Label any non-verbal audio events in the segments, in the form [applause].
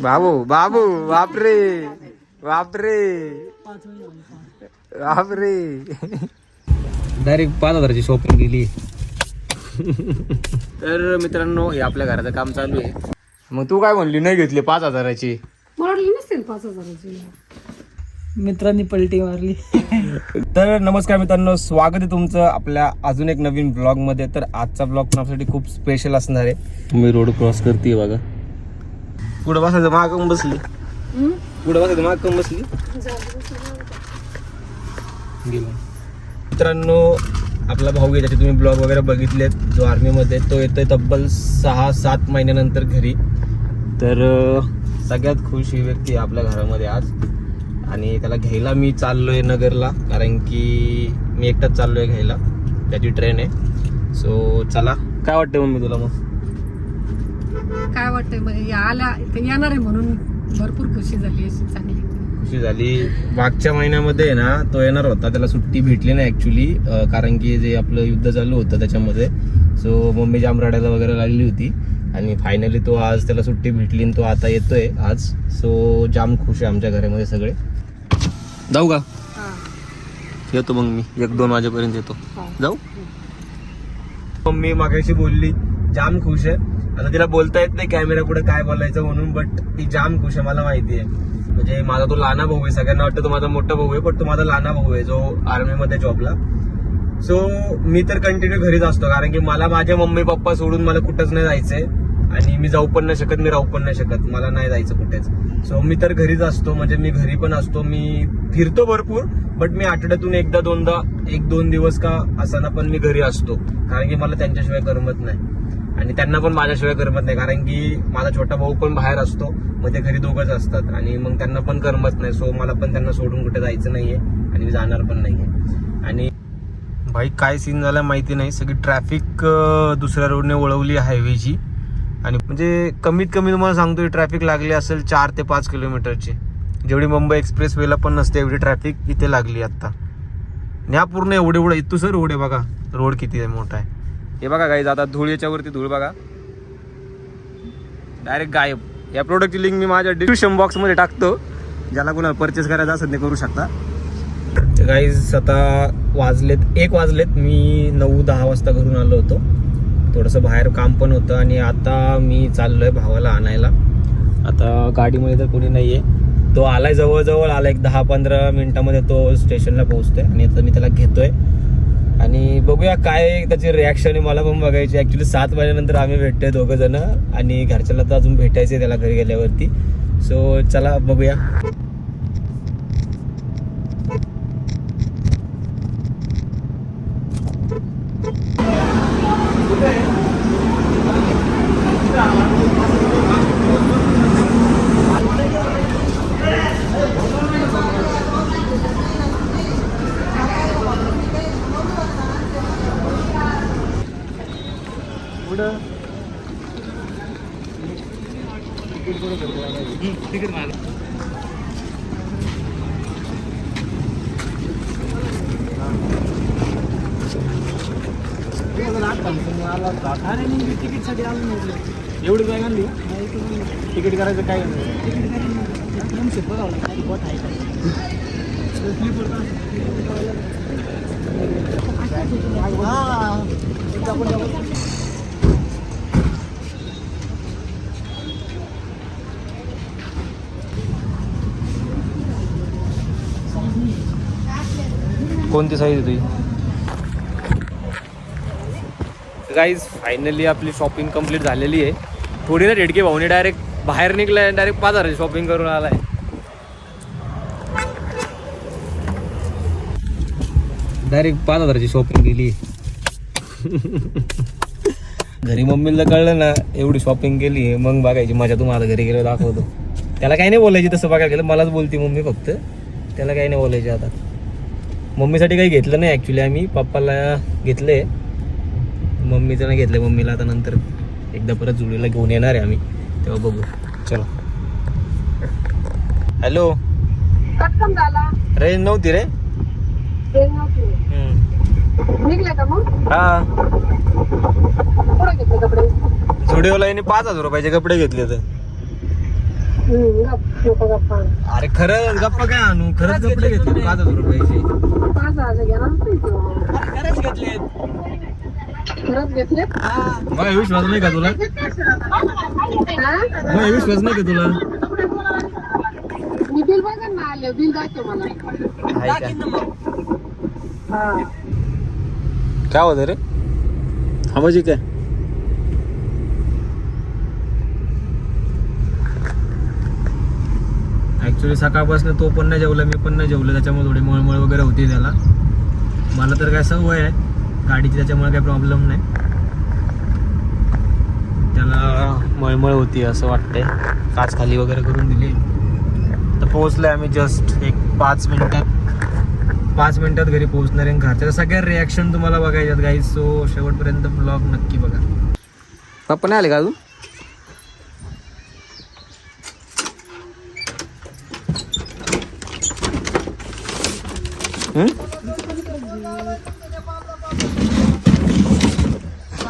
बाबू बाबू बापरे बापरे. बापरे. डायरेक्ट पाच हजाराची शॉपिंग केली. तर मित्रांनो हे आपल्या घराचं काम चालू आहे. मग तू काय म्हणली? नाही घेतली पाच हजाराची. वाढली नसतील पाच हजाराची. मित्रांनी पलटी मारली. तर नमस्कार मित्रांनो स्वागत आहे तुमचं आपल्या अजून एक नवीन ब्लॉगमध्ये. तर आजचा ब्लॉग पण आपल्यासाठी खूप स्पेशल असणार आहे. मी रोड क्रॉस करते बघा. पुढे बसायचं मागं बसली. पुढे बसायचं मागं बसली. गेलं. मित्रांनो सगळा भाऊ त्याचे तुम्ही ब्लॉग वगैरे बघितलेत. जो आर्मीमध्ये तो येतोय तब्बल सहा सात महिन्यानंतर घरी. तर सगळ्यात खुश ही व्यक्ती आपल्या घरामध्ये आज. आणि त्याला घ्यायला मी चाललोय नगरला कारण की मी एकटाच चाललोय घ्यायला. त्याची ट्रेन आहे. सो चला. काय वाटतंय मम्मी तुला मग? काय वाटतंय? म्हणजे इथे येणार आहे म्हणून भरपूर खुशी झाली अशी चांगली खुशी झाली. मागच्या महिन्यामध्ये ना तो येणार होता. त्याला सुट्टी भेटली नाही ऍक्च्युली कारण की जे आपलं युद्ध चालू होतं त्याच्यामध्ये. सो मम्मी जाम रडायला वगैरे लागली होती. आणि फायनली तो आज त्याला सुट्टी भेटली आणि तो आता येतोय आज. सो जाम खुश आहे आमच्या घरामध्ये सगळे. जाऊ का? येतो मग मी. एक दोन वाजेपर्यंत येतो. हा. जाऊ? मम्मी मागाशी बोलली जाम खुश आहे. आता तिला बोलता येत नाही कॅमेरा पुढे काय बोलायचं म्हणून बट ती जाम खुश आहे मला माहिती आहे. म्हणजे माझा तो लहाना भाऊ आहे सगळ्यांना वाटतं तो माझा मोठा भाऊ आहे पण तो माझा लहाना भाऊ आहे जो आर्मीमध्ये जॉबला सो मी तर कंटिन्यू घरीच असतो कारण की मला माझ्या मम्मी पप्पा सोडून मला कुठंच नाही जायचंय. आणि मी जाऊ पण नाही शकत मी राहू पण नाही शकत मला नाही जायचं कुठेच. सो मी तर घरीच असतो म्हणजे मी घरी पण असतो मी फिरतो भरपूर बट मी आठवड्यातून एकदा दोनदा एक दोन दिवस का असताना पण मी घरी असतो कारण की मला त्यांच्याशिवाय करमत नाही. आणि त्यांना पण माझ्याशिवाय करमत नाही कारण की माझा छोटा भाऊ पण बाहेर असतो मग ते घरी दोघंच असतात. आणि मग त्यांना पण करमत नाही सो मला पण त्यांना सोडून कुठे जायचं नाहीये आणि मी जाणार पण नाहीये. आणि भाई काय सीन झाला माहिती नाही सगळी ट्रॅफिक दुसऱ्या रोडने वळवली हायवेची आणि म्हणजे कमीत कमी तुम्हाला सांगतो ट्रॅफिक लागली असेल चार ते पाच किलोमीटरची जेवढी मुंबई एक्सप्रेस वेला पण नसते एवढी ट्रॅफिक इथे लागली आत्ता. आणि पूर्ण एवढे एवढं इथू सर रोड आहे बघा. रोड किती आहे मोठा आहे. हे बघा गाईज आता धूळ याच्यावरती धूळ बघा. डायरेक्ट गायब. या प्रोडक्टची लिंक मी माझ्या डिस्क्रिप्शन बॉक्समध्ये टाकतो. ज्याला कोणाला परचेस करायचा असेल ते करू शकता. गाईज आता वाजलेत एक वाजलेत. मी नऊ दहा वाजता घरून आलो होतो. थोडंसं बाहेर काम पण होतं आणि आता मी चाललोय भावाला आणायला. आता गाडीमध्ये तर कोणी नाही आहे तो आलाय जवळजवळ आला एक दहा पंधरा मिनिटामध्ये तो स्टेशनला पोहोचतोय. आणि आता मी त्याला घेतोय. आणि बघूया काय त्याची रिॲक्शन आहे. मला पण बघायची. ॲक्च्युली सात महिन्यानंतर आम्ही भेटतोय दोघं जण. आणि घरच्याला तर अजून भेटायचे त्याला घरी गेल्यावरती. सो चला बघूया. अरे मग मी तिकीटसाठी आलो नव्हतं. एवढी काय आणली? तिकीट करायचं काय दोनशे बघावं लागतं बोट आहे का कोणती साईज आहे तुझी? गाईज फायनली आपली शॉपिंग कंप्लीट झालेली आहे. थोडी ना रेडके भाऊने डायरेक्ट बाहेर निघलाय डायरेक्ट पाच हजाराची शॉपिंग करून आलाय. डायरेक्ट पाच हजाराची शॉपिंग केली. [laughs] घरी मम्मीला कळलं ना एवढी शॉपिंग केली मग बघायची मजा तुम्हाला घरी गेलो दाखवतो. त्याला काही नाही बोलायची तसं बघायला गेलं. मलाच बोलते मम्मी फक्त. त्याला काही नाही बोलायची आता. मम्मीसाठी काही घेतलं नाही ॲक्च्युली आम्ही. पप्पाला घेतले मम्मीचं नाही घेतलं मम्मीला आता नंतर एकदा परत जुळीला घेऊन येणार आहे आम्ही. तेव्हा बघू. चलो. हॅलो रेंज नव्हती रे? हा. घेतले झुडिओला याने पाच हजार रुपयाचे कपडे घेतले तर. अरे खरं गप्पा काय आणू? खरंच कपडे घेतले पाच हजार रुपयाचे. खरंच घेतले विश्वास नाही का तुला मला विश्वास नाही का तुला मी बिल बघा ना आले बिल दाखव मला मग काय होतं रे आवाज काय ऍक्च्युली सकाळपासून तो पण नाही जेवला मी पण नाही जेवलं. त्याच्यामुळे थोडी मळमळ वगैरे होती त्याला. मला तर काय सवय आहे. गाडीची त्याच्यामुळे काही प्रॉब्लेम नाही. त्याला मळमळ होती असं वाटतंय. काच खाली वगैरे करून दिली. तर पोहोचलोय आम्ही जस्ट एक पाच मिनिटात. पाच मिनिटात घरी पोहोचणार आहे घरच्या सगळ्या रिॲक्शन तुम्हाला बघायच्यात गाईज सो शेवटपर्यंत ब्लॉग नक्की बघा. पप्पा नाही आले का अजून?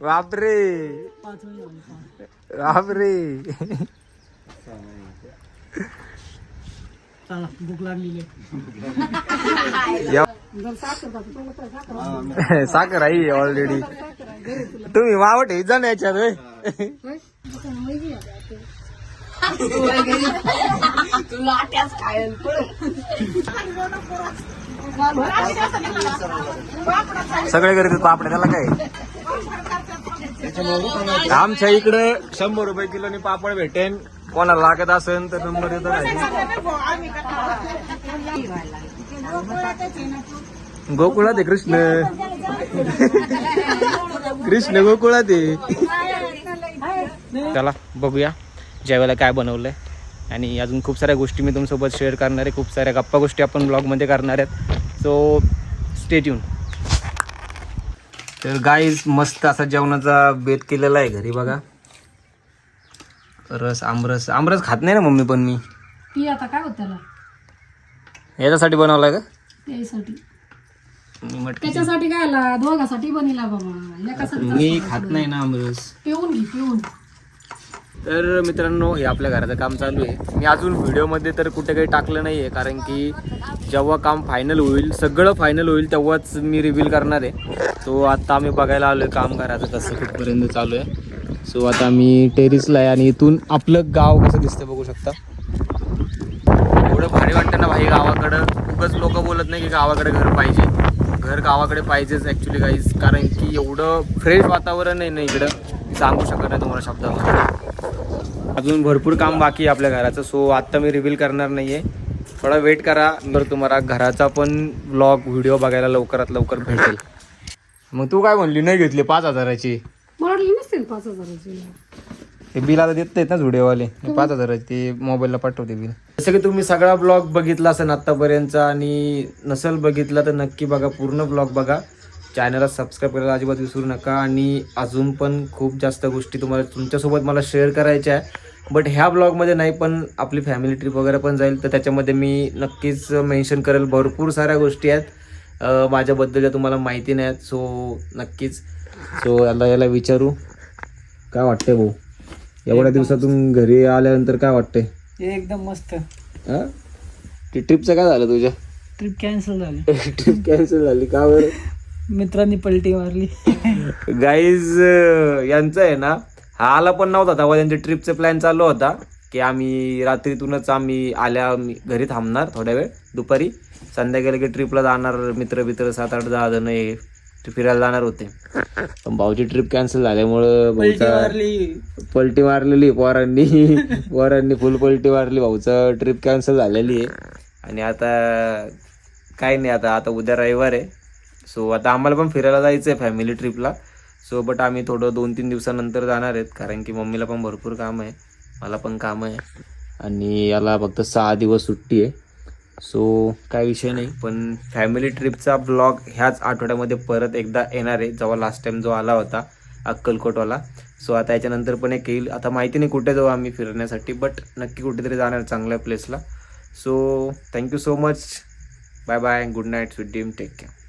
बापरे. चला भूक लागलेली या- [laughs] साखर आहे ऑलरेडी तुम्ही वावट आहे जा ना याच्यात. सगळे करतात पापड त्याला काय? आमच्या इकडे शंभर रुपये किलोनी पापड भेटेन. कोणाला लागत असेल तर नंबर येतो गोकुळात आहे कृष्ण. कृष्ण गोकुळात आहे. चला बघूया. जेवायला काय बनवलंय. आणि अजून खूप साऱ्या गोष्टी मी तुमच्यासोबत शेअर करणार आहे. खूप साऱ्या गप्पा गोष्टी आपण ब्लॉगमध्ये करणार आहेत. सो स्टेट येऊन तर गाईज मस्त असा जेवणाचा बेत केलेला आहे घरी बघा. रस आमरस. आमरस खात नाही ना मम्मी पण मी? ती आता काय होत त्याला? याच्यासाठी बनवलाय का? त्यासाठी मी म्हटलं त्याच्यासाठी काय आला दोघासाठी बनिला बाबा. एकासाठी मी खात नाही ना आमरस. पिऊन घे पिऊन. तर मित्रांनो हे आपल्या घराचं काम चालू आहे. मी अजून व्हिडिओमध्ये तर कुठे काही टाकलं नाही आहे कारण की जेव्हा काम फायनल होईल सगळं फायनल होईल तेव्हाच मी रिव्हील करणार आहे. सो आता आम्ही बघायला आलो आहे काम घराचं कसं कुठपर्यंत चालू आहे. सो आता मी टेरिसला आहे आणि इथून आपलं गाव कसं दिसतं बघू शकता. एवढं भारी वाटतं ना भाई गावाकडं. खूपच लोक बोलत नाही की गावाकडे घर पाहिजे. घर गावाकडे पाहिजेच ॲक्च्युली काहीच कारण की एवढं फ्रेश वातावरण आहे ना इकडं. मी सांगू शकत नाही तुम्हाला शब्दामध्ये अजून भरपूर काम बाकी आहे आपल्या घराचं सो आत्ता मी रिव्हील करणार नाही आहे थोडा वेट करा. तर तुम्हाला घराचा पण ब्लॉग व्हिडिओ बघायला लवकरात लवकर भेटेल. मग तू काय म्हणली? नाही घेतली पाच हजाराची. मारली नसेल पाच हजाराची. ते बिल आता देत नाहीत ना व्हिडिओवाले. पाच हजाराचे ते मोबाईलला पाठवते बिल. जसं की तुम्ही सगळा ब्लॉग बघितला असेल आत्तापर्यंतचा आणि नसेल बघितला तर नक्की बघा पूर्ण ब्लॉग बघा. चॅनलला सबस्क्राईब करायला अजिबात विसरू नका. आणि अजून पण खूप जास्त गोष्टी तुम्हाला तुमच्यासोबत मला शेअर करायच्या आहे. बट ह्या ब्लॉगमध्ये नाही पण आपली फॅमिली ट्रिप वगैरे पण जाईल. तर त्याच्यामध्ये मी नक्कीच मेन्शन करेल भरपूर साऱ्या गोष्टी आहेत. माझ्याबद्दल ज्या तुम्हाला माहिती नाही आहेत सो नक्कीच. सो याला याला विचारू. काय वाटतंय भाऊ? एवढ्या दिवसातून घरी आल्यानंतर काय वाटतंय? एकदम मस्त. हा? ती ट्रिपचं काय झालं तुझ्या? ट्रिप कॅन्सल झाली. [laughs] ट्रिप कॅन्सल झाली का बरं? मित्रांनी पलटी मारली. [laughs] गाईज यांचं आहे ना हा आला पण नव्हता तेव्हा त्यांच्या ट्रिपचा प्लॅन चालू होता की आम्ही रात्रीतूनच आम्ही आल्या घरी थांबणार थोड्या वेळ दुपारी. संध्याकाळी की ट्रिपला जाणार मित्र मित्र सात आठ दहा जण हे फिरायला जाणार होते. पण भाऊची ट्रिप कॅन्सल झाल्यामुळं पलटी भाऊचा पलटी मारलेली पोरांनी. [laughs] पोरांनी फुल पलटी मारली. भाऊचं ट्रिप कॅन्सल झालेली आहे. आणि आता काही नाही आता आता उद्या रविवार आहे. सो आता आम्हाला पण फिरायला जायचं आहे फॅमिली ट्रिपला सो बट आम्ही थोडं दोन तीन दिवसानंतर जाणार आहेत. कारण की मम्मीला पण भरपूर काम आहे. मला पण काम आहे. आणि याला फक्त सहा दिवस सुट्टी आहे. सो काय विषय नाही पण फॅमिली ट्रिपचा ब्लॉग ह्याच आठवड्यामध्ये परत एकदा येणार आहे जेव्हा लास्ट टाईम जो आला होता अक्कलकोटवाला. सो आता याच्यानंतर पण एक येईल. आता माहिती नाही कुठे जाऊ आम्ही फिरण्यासाठी बट नक्की कुठेतरी जाणार चांगल्या प्लेसला so thank you so much bye bye good night sweet dream take care